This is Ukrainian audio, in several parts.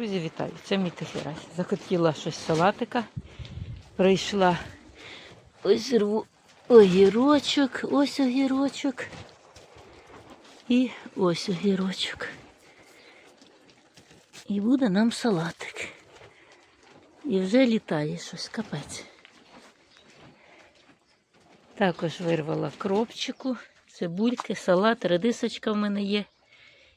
Друзі, вітаю! Це мій тихий. Захотіла щось салатика. Прийшла. Ось рву огірочок, ось огірочок. І ось огірочок. І буде нам салатик. І вже літає щось, капець. Також вирвала кропчику, цибульки, салат, редисочка в мене є.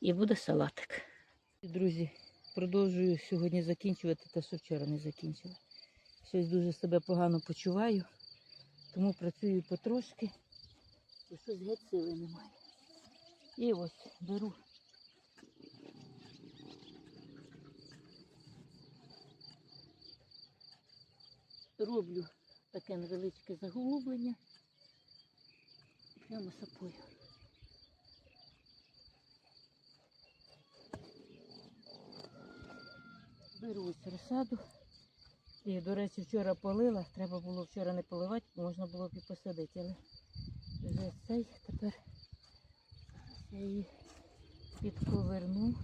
І буде салатик. Друзі, продовжую сьогодні закінчувати те, що вчора не закінчила. Щось дуже себе погано почуваю, тому працюю потрошки, і щось геть сили немає. І ось беру. Роблю таке невеличке заглублення. Прямо сапою. Беру ось розсаду. І, до речі, вчора полила. Треба було вчора не поливати, можна було б і посадити. Але вже цей тепер я її підковерну.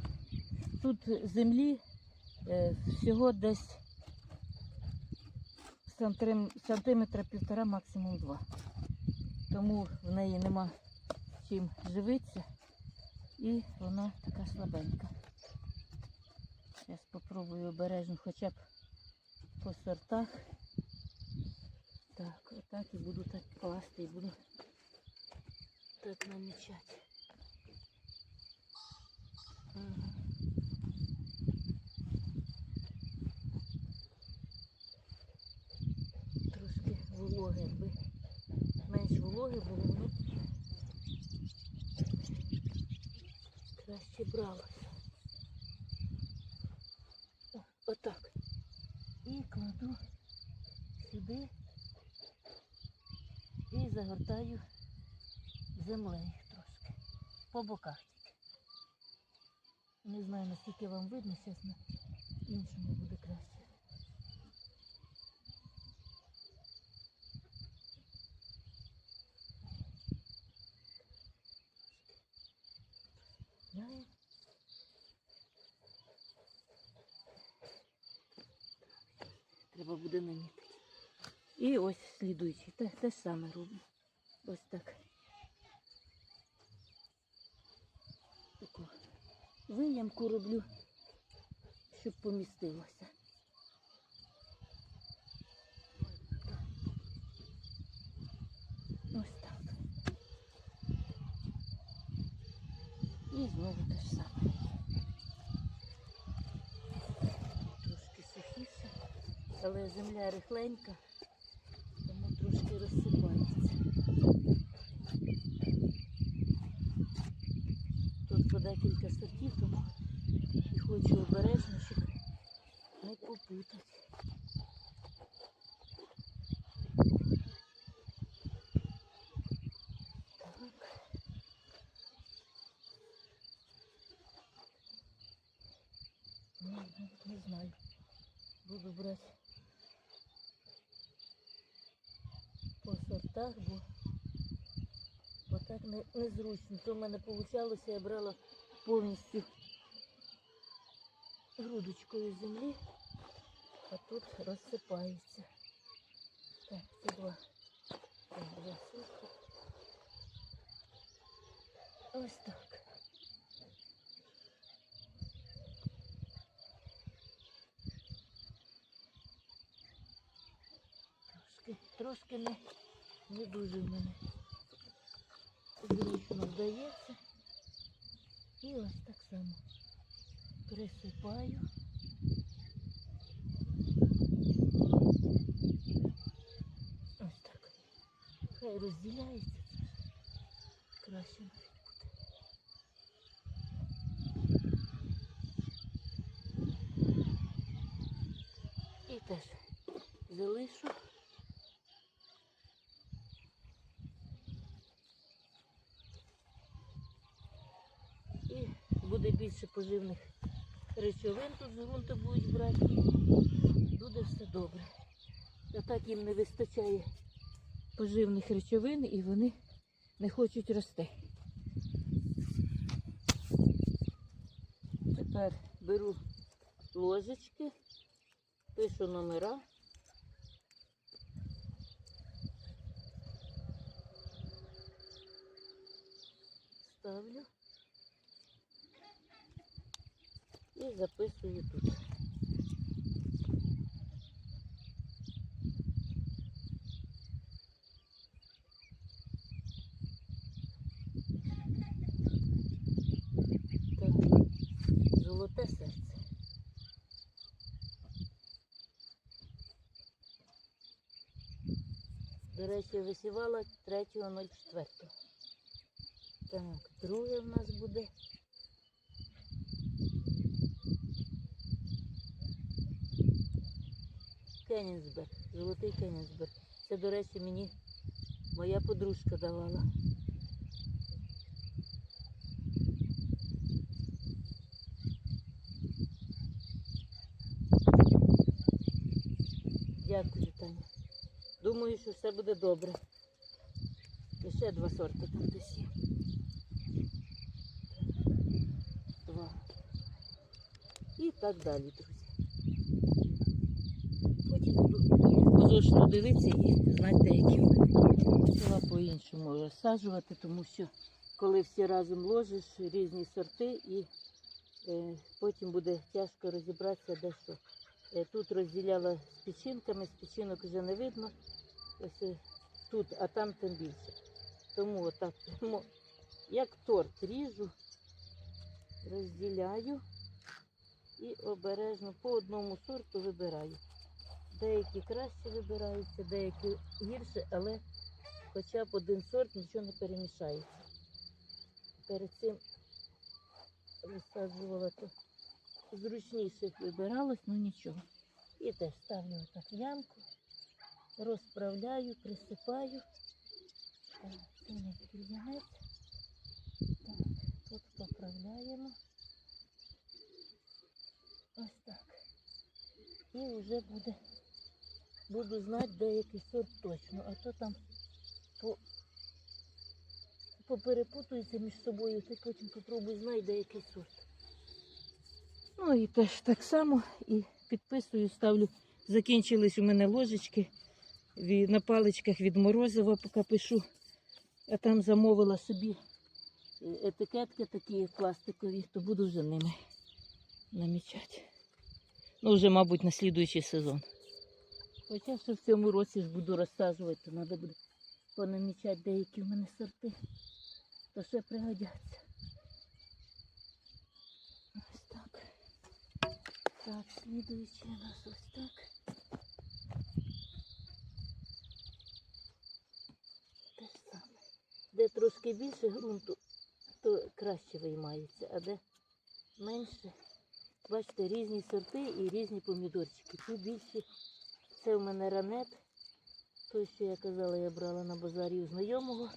Тут землі е, всього десь сантиметра півтора, максимум два. Тому в неї нема чим живитися і вона така слабенька. Зараз спробую обережно хоча б по сортах. Так, отак і буду так класти і буду так намічати. Трошки вологи, якби менш вологи було, воно краще бралося. О, Отак. І кладу сюди і загортаю землею трошки. По боках тільки. Не знаю, наскільки вам видно, зараз на іншому буде краще. Знаю. Треба буде намітити. І ось слідуючий. Те, саме роблю. Ось так. Таку виямку роблю, щоб помістилося. Ось так. І знову те ж саме. Трошки сухіше, але земля рихленька, тому трошки розсипається. Тут по декілька сортів, тому і хочу обережно, щоб не попутати. Не знаю. Буду брати по сортах, бо, бо так не, незручно. То в мене вийшло, я брала повністю грудочкою землі, а тут розсипається. Так, це два. Так, два. Ось так. Трошки, трошки не, не дуже в мене зручно вдається. І ось так само присипаю. Ось так. Хай розділяється. Краще буде. І теж залишу. І буде більше поживних речовин тут з ґрунту будуть брати. Буде все добре. А так їм не вистачає поживних речовин і вони не хочуть рости. Тепер беру ложечки, пишу номера. Ставлю і записую тут. Золоте серце. До речі, висівала 3.04. Так, друге в нас буде. Кенінсберг, золотий Кенінсберг. Це, до речі, мені моя подружка давала. Дякую, Таня. Думаю, що все буде добре. І ще два сорти там десь є. Два. І так далі, друзі. Потім буду позочно дивитися і знати, які вони. По-іншому розсаджувати, тому що коли всі разом ложиш різні сорти і е, потім буде тяжко розібратися, де що. Е, Тут розділяла з печінками, з печінок вже не видно. Ось е, тут, а там тим більше. Тому отак, як торт ріжу, розділяю і обережно по одному сорту вибираю. Деякі краще вибираються, деякі гірше, але хоча б один сорт нічого не перемішається. Перед цим розсаджувала то зручніше вибиралось, ну нічого. І теж ставлю отак ямку, розправляю, присипаю. Так, це не кільянець. Так, тут поправляємо. Ось так. І вже буде, буду знати деякий сорт точно, а то там по, поперепутуються між собою, ти потім попробуй знай деякий сорт. Ну і теж так само і підписую, ставлю. Закінчились у мене ложечки на паличках від морозива, поки пишу. А там замовила собі е, етикетки такі пластикові, то буду вже ними намічати. Ну, вже, мабуть, на слідуючий сезон. Хоча ще в цьому році ж буду розсаджувати, то треба буде понамічати деякі в мене сорти, то ще пригодяться. Ось так. Так, слідуючий у нас ось так. Те саме. Де трошки більше ґрунту, то краще виймається, а де менше. Бачите, різні сорти і різні помідорчики. Тут більші, це в мене ранет. Той, що я казала, я брала на базарі у знайомого.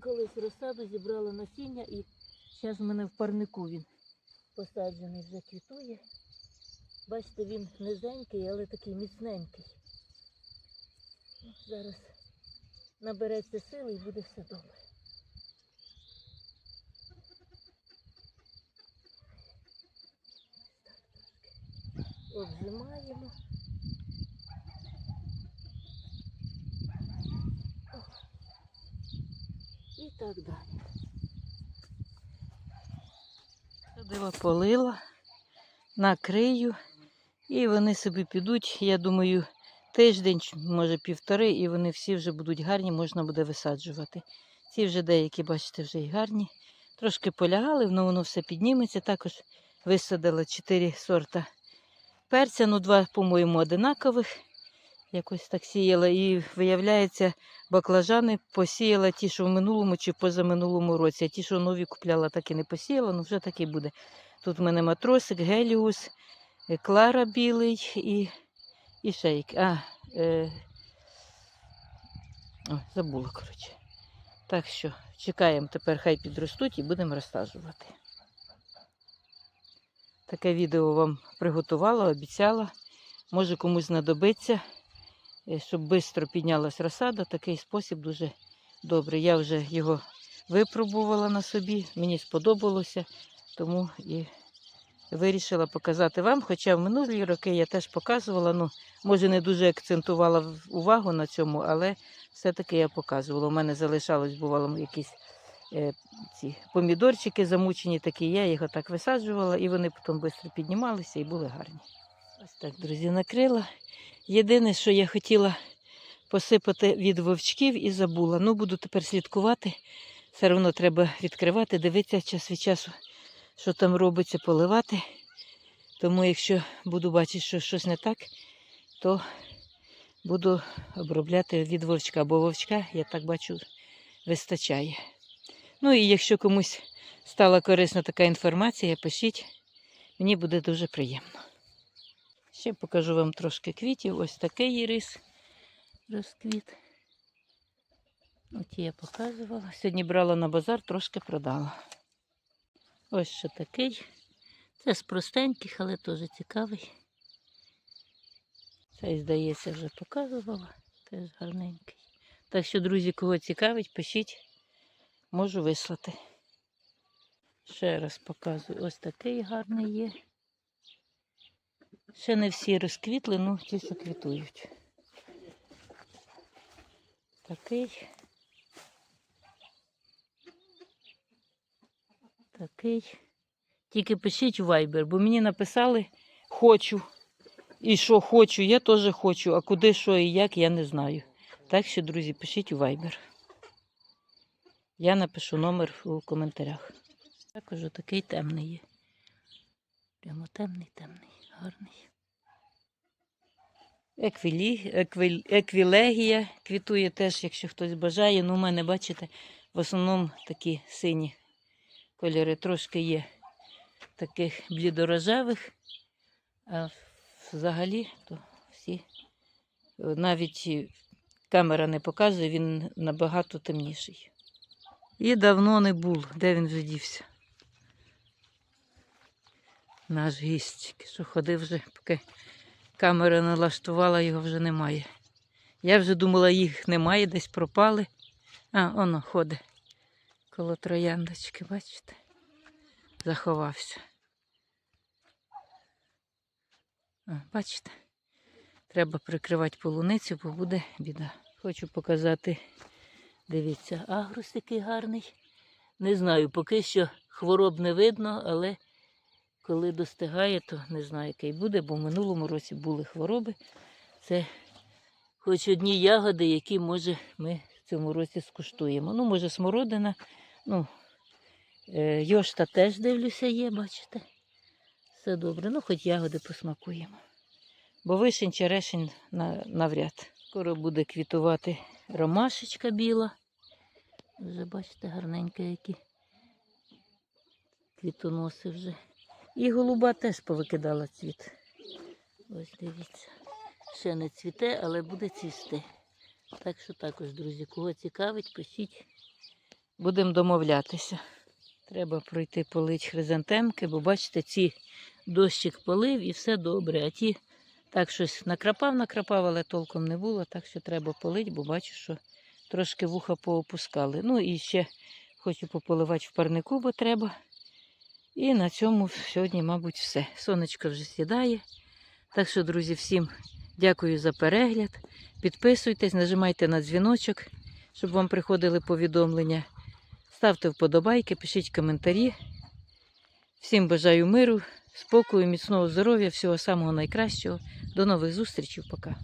Колись розсаду зібрала насіння і зараз в мене в парнику він посаджений, вже квітує. Бачите, він низенький, але такий міцненький. Зараз набереться сили і буде все добре. Обжимаємо. О. І так далі. Садила, полила, накрию, і вони собі підуть, я думаю, тиждень, може півтори, і вони всі вже будуть гарні, можна буде висаджувати. Ці вже деякі, бачите, вже й гарні. Трошки полягали, але воно все підніметься. Також висадила чотири сорта перця, ну два, по-моєму, одинакових. Якось так сіяла. І виявляється, баклажани посіяла ті, що в минулому чи позаминулому році. А ті, що нові купляла, так і не посіяла, ну вже так і буде. Тут в мене матросик, геліус, е, клара білий і, і шейк. А, е, о, забула, коротше. Так що чекаємо тепер, хай підростуть і будемо розсаджувати. Таке відео вам приготувала, обіцяла. Може комусь знадобиться, щоб швидко піднялась розсада. Такий спосіб дуже добрий. Я вже його випробувала на собі, мені сподобалося, тому і вирішила показати вам. Хоча в минулі роки я теж показувала, ну, може, не дуже акцентувала увагу на цьому, але все-таки я показувала. У мене залишалось, бувало, якісь е, ці помідорчики замучені такі, я їх отак висаджувала, і вони потім швидко піднімалися і були гарні. Ось так, друзі, накрила. Єдине, що я хотіла посипати від вовчків і забула. Ну, буду тепер слідкувати. Все одно треба відкривати, дивитися час від часу, що там робиться, поливати. Тому якщо буду бачити, що щось не так, то буду обробляти від вовчка, бо вовчка, я так бачу, вистачає. Ну і якщо комусь стала корисна така інформація, пишіть, мені буде дуже приємно. Ще покажу вам трошки квітів. Ось такий ірис розквіт. От я показувала. Сьогодні брала на базар, трошки продала. Ось ще такий. Це з простеньких, але теж цікавий. Цей, здається, вже показувала. Теж гарненький. Так що, друзі, кого цікавить, пишіть, можу вислати. Ще раз показую. Ось такий гарний є. Ще не всі розквітли, ну ті, квітують. Такий. Такий. Тільки пишіть в Viber, бо мені написали хочу. І що хочу, я теж хочу, а куди, що і як, я не знаю. Так що, друзі, пишіть у Viber. Я напишу номер у коментарях. Також такий темний є. Прямо темний, темний, гарний. Еквілі, еквіль, еквілегія квітує теж, якщо хтось бажає. Ну, у мене, бачите, в основному такі сині кольори. Трошки є таких блідорожевих, а взагалі то всі. Навіть камера не показує, він набагато темніший. І давно не був. Де він вже? Наш гість, що ходив вже, поки камера налаштувала, його вже немає. Я вже думала, їх немає, десь пропали. А, воно ходить коло трояндочки, бачите? Заховався. А, бачите? Треба прикривати полуницю, бо буде біда. Хочу показати, дивіться, агрус який гарний. Не знаю, поки що хвороб не видно, але коли достигає, то не знаю, який буде, бо в минулому році були хвороби. Це хоч одні ягоди, які, може, ми в цьому році скуштуємо. Ну, може, смородина, ну, е, йошта теж дивлюся, є, бачите. Все добре, ну хоч ягоди посмакуємо. Бо вишень черешень навряд. Скоро буде квітувати ромашечка біла. Вже бачите, гарненькі які квітоноси вже. І голуба теж повикидала цвіт. Ось дивіться. Ще не цвіте, але буде цвісти. Так що також, друзі, кого цікавить, пишіть. Будемо домовлятися. Треба пройти полить хризантемки, бо бачите, ці дощик полив і все добре. А ті так щось накрапав, накрапав, але толком не було, так що треба полить, бо бачу, що трошки вуха поопускали. Ну і ще хочу пополивати в парнику, бо треба. І на цьому сьогодні, мабуть, все. Сонечко вже сідає. Так що, друзі, всім дякую за перегляд. Підписуйтесь, нажимайте на дзвіночок, щоб вам приходили повідомлення. Ставте вподобайки, пишіть коментарі. Всім бажаю миру, спокою, міцного здоров'я, всього самого найкращого. До нових зустрічей. Пока.